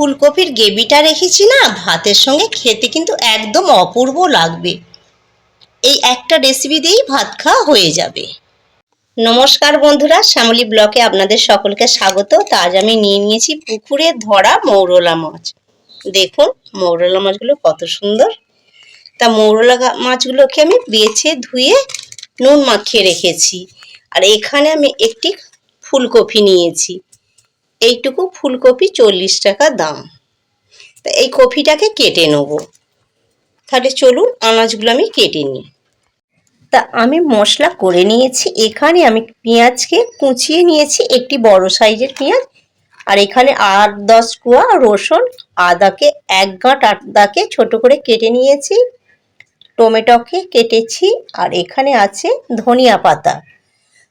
ফুলকপির গ্রেভিটা রেখেছি না, ভাতের সঙ্গে খেতে কিন্তু একদম অপূর্ব লাগবে। এই একটা রেসিপি দিয়েই ভাত খাওয়া হয়ে যাবে। নমস্কার বন্ধুরা, শ্যামলী ব্লকে আপনাদের সকলকে স্বাগত। তা আজ আমি নিয়ে নিয়েছি পুকুরে ধরা মৌরলা মাছ। দেখুন, মৌরলা মাছগুলো কত সুন্দর। তা মৌরলা মাছগুলোকে আমি বেছে ধুয়ে নুন মাখিয়ে রেখেছি। আর এখানে আমি একটি ফুলকপি নিয়েছি। এইটুকু ফুলকপি চল্লিশ টাকা দাম। তা এই কপিটাকে কেটে নেব। তাহলে চলুন আনাজগুলো আমি কেটে নিই। তা আমি মশলা করে নিয়েছি। এখানে আমি পেঁয়াজকে কুচিয়ে নিয়েছি, একটি বড় সাইজের পেঁয়াজ। আর এখানে আট, দশ কুয়া রসুন, আদাকে এক গাঁট আদাকে ছোট করে কেটে নিয়েছি। টমেটোকে কেটেছি। আর এখানে আছে ধনিয়া পাতা।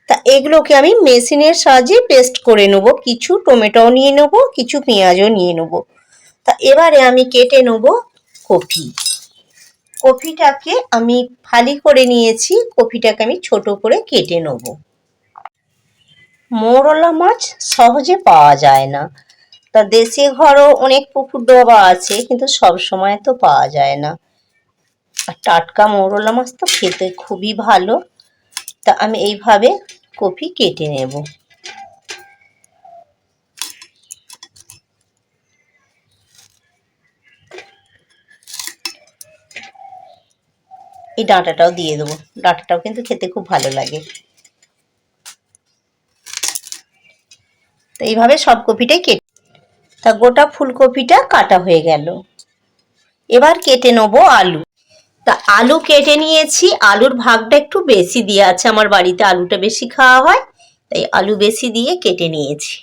তা এগুলোকে আমি মেশিনের সাহায্যে পেস্ট করে নেব। কিছু টমেটোও নিয়ে নেব, কিছু পেঁয়াজও নিয়ে নেব। তা এবারে আমি কেটে নেব কপি। কপিটাকে আমি ফালি করে নিয়েছি, কপিটাকে আমি ছোট করে কেটে নেব। মৌরলা মাছ সহজে পাওয়া যায় না। তা দেশি ঘরও অনেক পুকুর ডোবা আছে, কিন্তু সব সময় তো পাওয়া যায় না। আর টাটকা মৌরলা মাছ তো খেতে খুবই ভালো। তা আমি এইভাবে কপি কেটে নেব। এই ডাঁটাটাও দিয়ে দেবো। ডাঁটাটাও কিন্তু খেতে খুব ভালো লাগে। তো এইভাবে সব কপিটাই কেটে তা গোটা ফুলকপিটা কাটা হয়ে গেল। এবার কেটে নেব আলু। তা আলু কেটে নিয়েছি। আলুর ভাগটা একটু বেশি দিয়ে আছে আমার বাড়িতে। আলুটা বেশি খাওয়া হয়, তাই আলু বেশি দিয়ে কেটে নিয়েছি।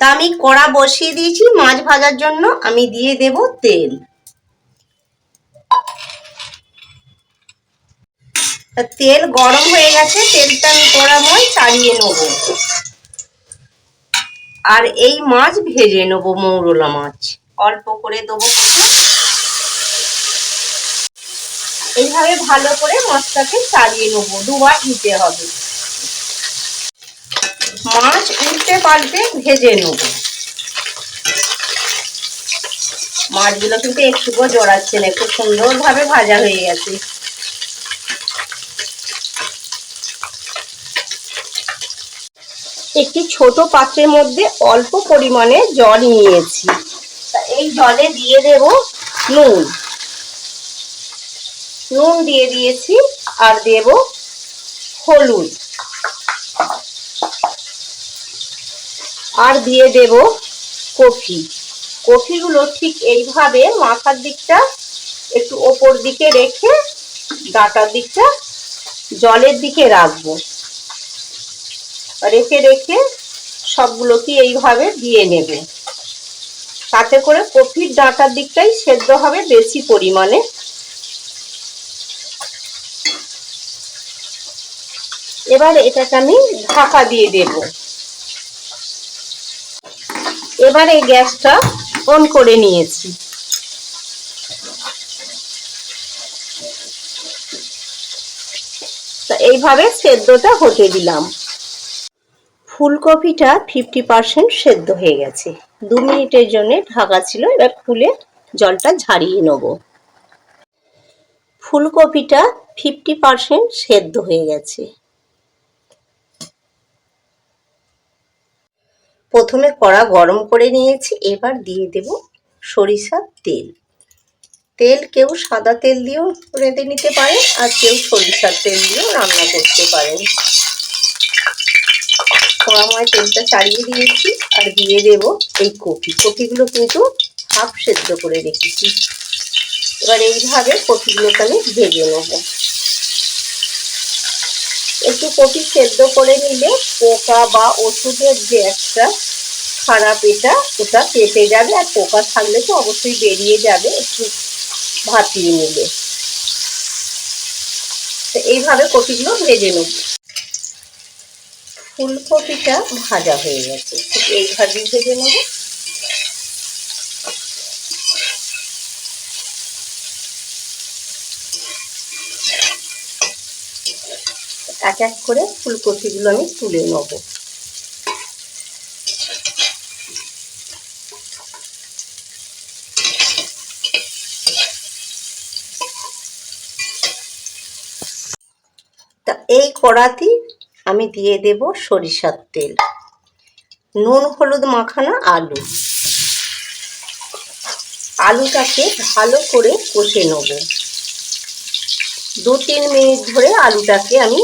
তা আমি কড়া বসিয়ে দিয়েছি মাছ ভাজার জন্য। আমি দিয়ে দেব তেল। তেল গরম হয়ে গেছে, তেলটা আমি কড়াময় চালিয়ে নেব। আর এই মাছ ভেজে নেব মৌরলা মাছ। অল্প করে দেবো কিছু এইভাবে ভালো করে মাছটাকে চালিয়ে নেব। দুবার দিতে হবে। মাছ উল্টে পাল্টে ভেজে নেব। মাছগুলো কিন্তু একটুকু জড়াচ্ছে না, খুব সুন্দরভাবে ভাজা হয়ে গেছে। একটি ছোট পাত্রের মধ্যে অল্প পরিমাণে জল নিয়েছি। এই জলে দিয়ে দেব নুন। নুন দিয়ে দিয়েছি আর দেব হলুদ। আর দিয়ে দেব কফি। কফিগুলো ঠিক এইভাবে মাথার দিকটা একটু ওপর দিকে রেখে ডাটার দিকটা জলের দিকে রাখব। রেখে রেখে সবগুলোকে এইভাবে দিয়ে নেবে। তাতে করে কফির ডাঁটার দিকটাই সেদ্ধ হবে বেশি পরিমাণে। এবার এটাকে আমি ঢাকা দিয়ে দেব। এবারে গ্যাসটা অন করে নিয়েছি। এইভাবে সেদ্ধটা হতে দিলাম। ফুলকপিটা ফিফটি পার্সেন্ট সেদ্ধ হয়ে গেছে। দু মিনিটের জন্য ঢাকা ছিল, এবার খুলে জলটা ঝারিয়ে নেব। ফুলকপিটা ফিফটি পার্সেন্ট সেদ্ধ হয়ে গেছে। প্রথমে কড়া গরম করে নিয়েছি, এবার দিয়ে দেব সরিষার তেল। তেল কেউ সাদা তেল দিয়েও রেঁধে নিতে পারে, আর কেউ সরিষার তেল দিয়েও রান্না করতে পারেন কড়াময় তেলটা চালিয়ে দিয়েছি, আর দিয়ে দেব এই কপি। কপিগুলো কিন্তু হাফ সেদ্ধ করে রেখেছি। এবার এইভাবে কপিগুলোকে আমি ভেজে নেব। একটু কপি সেদ্ধ করে নিলে পোকা বা ওষুধের যে একটা খারাপ এটা, ওটা কেটে যাবে আর পোকা থাকলে তো অবশ্যই বেরিয়ে যাবে, একটু ভাপিয়ে নিলে। তো এইভাবে কপিগুলো ভেজে নেব। ফুলকপিটা ভাজা হয়ে গেছে। এইভাবেই ভেজে নেব। এক এক করে ফুলকপিগুলো আমি তুলে নেব। তা এই কড়াতে আমি দিয়ে দেব সরিষার তেল, নুন, হলুদ, মাখানো আলু। আলুটাকে ভালো করে কষে নেব। দু তিন মিনিট ধরে আলুটাকে আমি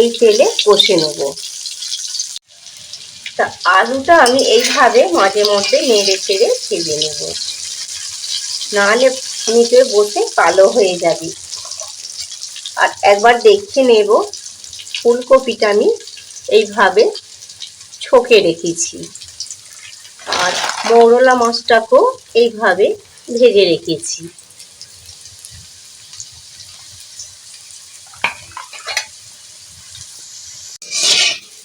এই তেলে কষে নেব। তা আলুটা আমি এইভাবে মাঝে মধ্যে নেড়ে চেড়ে ভেজে নেব। নাহলে নিচে বসে কালো হয়ে যাবে। আর একবার দেখে নেব, ফুলকপিটা আমি এইভাবে ছকে রেখেছি। আর মৌরলা মাছটাকেও এইভাবে ভেজে রেখেছি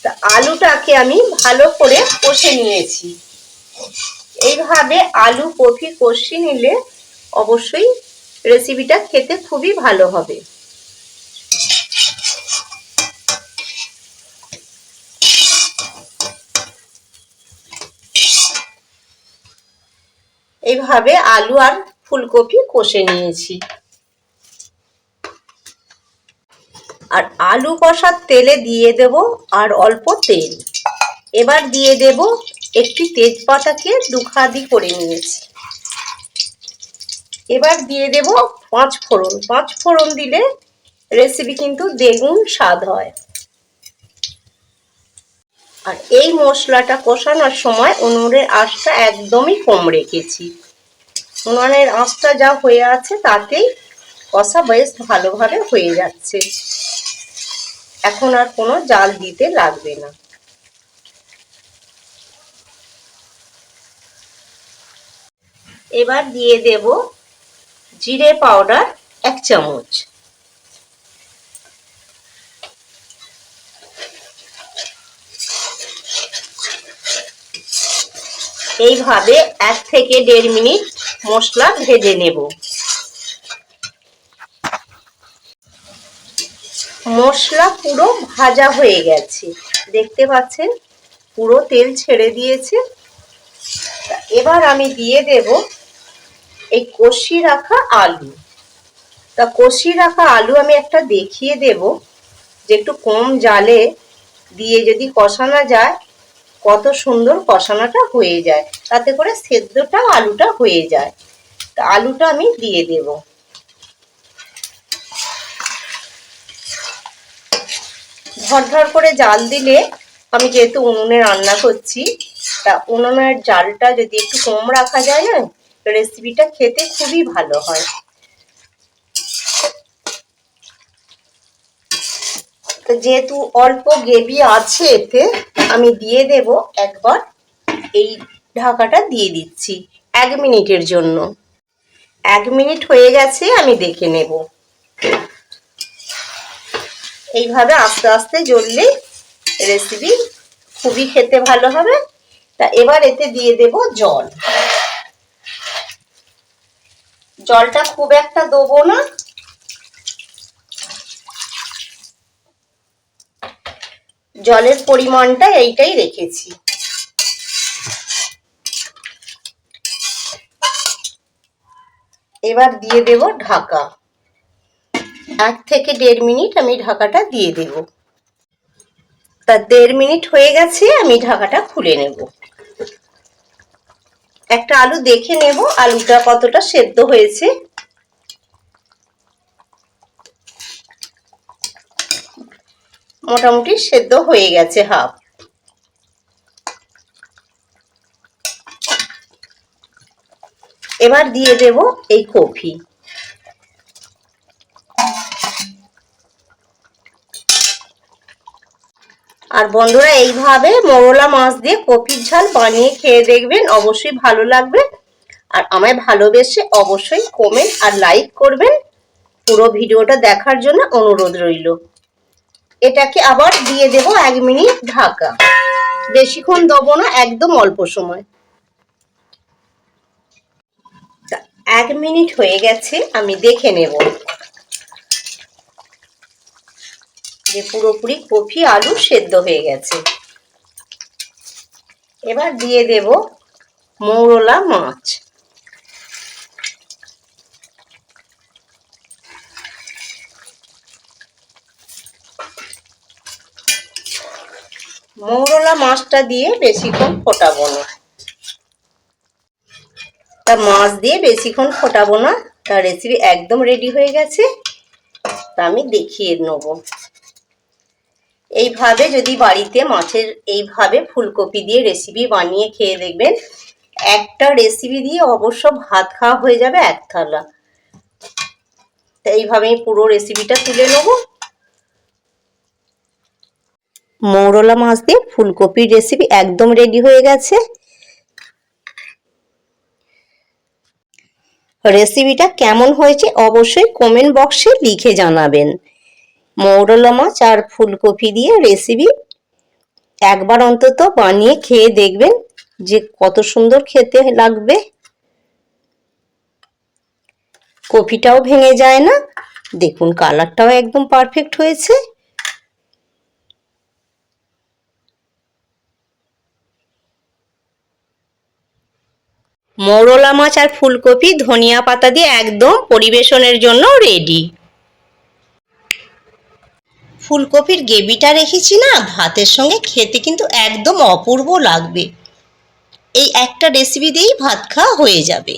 তা আলুটাকে আমি ভালো করে কষে নিয়েছি। এইভাবে আলু কফি কষিয়ে নিলে অবশ্যই রেসিপিটা খেতে খুবই ভালো হবে। এইভাবে আলু আর ফুলকপি কষে নিয়েছি। আর আলু কষার তেলে দিয়ে দেব আর অল্প তেল। এবার দিয়ে দেব একটি তেজপাতাকে দুখাদি করে নিয়েছি। এবার দিয়ে দেব পাঁচ ফোড়ন। পাঁচ ফোড়ন দিলে রেসিপি কিন্তু দ্বিগুণ স্বাদ হয়। আর এই মশলাটা কষানোর সময় উনুনের আঁচটা একদমই কম রেখেছি। উনুনের আঁচটা যা হয়ে আছে তাতেই কষা বেশ ভালোভাবে হয়ে যাচ্ছে। এখন আর কোনো জাল দিতে লাগবে না। এবার দিয়ে দেব জিরে পাউডার এক চামচ। এইভাবে এক থেকে দেড় মিনিট মশলা ভেজে নেব। মশলা পুরো ভাজা হয়ে গেছে। দেখতে পাচ্ছেন? পুরো তেল ছেড়ে দিয়েছে। এবার আমি দিয়ে দেব এই কষি রাখা আলু। তা কষি রাখা আলু আমি একটা দেখিয়ে দেব যে একটু কম জালে দিয়ে যদি কষানো যায়, কত সুন্দর কষানোটা হয়ে যায়। তাতে করে সেদ্ধটা আলুটা হয়ে যায়। তা আলুটা আমি দিয়ে দেব। ধর করে জাল দিলে আমি যেহেতু উনুনে রান্না করছি, তা উনুনের জালটা যদি একটু কম রাখা যায় না রেসিপিটা খেতে খুবই ভালো হয়। তো যেহেতু অল্প গ্রেভি আছে এতে, আমি দিয়ে দেব একবার, এই ঢাকাটা দিয়ে দিচ্ছি এক মিনিটের জন্য। এক মিনিট হয়ে গেছে, আমি দেখে নেব। এইভাবে আস্তে আস্তে জ্বললে রেসিপি খুবই খেতে ভালো হবে। তা এবার এতে দিয়ে দেব জল। জলটা খুব একটা দেবো না। জলের পরিমাণটা এইটাই রেখেছি। এবার দিয়ে দেব ঢাকা। এক থেকে দেড় মিনিট আমি ঢাকাটা দিয়ে দেব। তা দেড় মিনিট হয়ে গেছে, আমি ঢাকাটা খুলে নেব। একটা আলু দেখে নেব, আলুটা কতটা সেদ্ধ হয়েছে। মোটামুটি সেদ্ধ হয়ে গেছে হাফ। এবার দিয়ে দেব এই কফি। আর বন্ধুরা, এইভাবে মরলা মাছ দিয়ে কপির ঝাল বানিয়ে খেয়ে দেখবেন, অবশ্যই ভালো লাগবে। আর আমায় ভালোবেসে অবশ্যই কমেন্ট আর লাইক করবেন। পুরো ভিডিওটা দেখার জন্য অনুরোধ রইল। এটাকে আবার দিয়ে দেব এক মিনিট ঢাকা। বেশিক্ষণ দেবো না, একদম অল্প সময়। এক মিনিট হয়ে গেছে, আমি দেখে নেব। যে পুরোপুরি কফি, আলু সেদ্ধ হয়ে গেছে। এবার দিয়ে দেব মৌরলা মাছ। মৌরলা মাছটা দিয়ে বেশিক্ষণ ফোটাবো না। তা মাছ দিয়ে বেশিক্ষণ ফোটাবো না। তার রেসিপি একদম রেডি হয়ে গেছে। তা আমি দেখিয়ে নেব। এইভাবে যদি বাড়িতে মাছের এইভাবে ফুলকপি দিয়ে রেসিপি বানিয়ে খেয়ে দেখবেন, একটা রেসিপি দিয়ে অবশ্য ভাত খাওয়া হয়ে যাবে এক থালা। তো এইভাবে পুরো রেসিপিটা তুলে নেব। মৌরলা মাছ দিয়ে ফুলকপির রেসিপি একদম রেডি হয়ে গেছে। রেসিপিটা কেমন হয়েছে অবশ্যই কমেন্ট বক্সে লিখে জানাবেন। মৌরলা মাছ আর ফুলকপি দিয়ে রেসিপি একবার অন্তত বানিয়ে খেয়ে দেখবেন যে কত সুন্দর খেতে লাগবে। কপিটাও ভেঙে যায় না, দেখুন কালারটাও একদম পারফেক্ট হয়েছে। মৌরলা মাছ আর ফুলকপি ধনিয়া পাতা দিয়ে একদম পরিবেশনের জন্য রেডি ফুলকপির গ্রেভিটা রেখেছি না, ভাতের সঙ্গে খেতে কিন্তু একদম অপূর্ব লাগবে। এই একটা রেসিপি দিয়েই ভাত খাওয়া হয়ে যাবে।